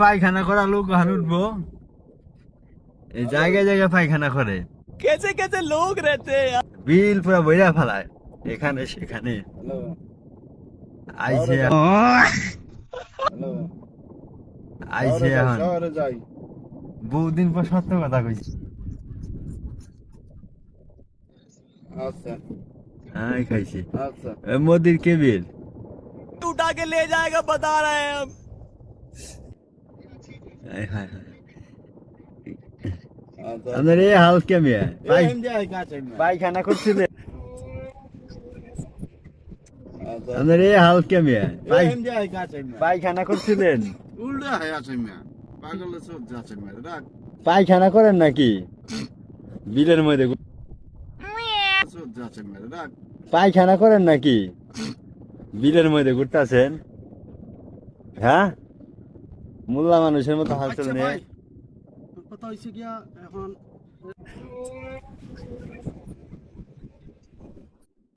পায়খানা করা লোক হান উঠবো এই জায়গায় জায়গায় পায়খানা করে कैसे कैसे लोग रहते हैं यार বিল পুরা বইরা ফেলায় এখানে সেখানে আইছে আইছে এখন শহরে যাই বহুদিন পর সত্য কথা কইছি আচ্ছা হ্যাঁ খাইছি আচ্ছা এ মোদির কেবিল उठा के ले जाएगा बता रहे हैं हम এই হাল পায়খানা আচ্ছা। এই হাল পায়খানা করছিলেন পায়খানা করেন নাকি? বিলের মধ্যে পায়খানা করেন নাকি? বিলের মধ্যে ঘুরতেছেন? হ্যাঁ? মোল্লা মানুষের মতো হাসল চলে কথা হয়েছে গিয়া এখন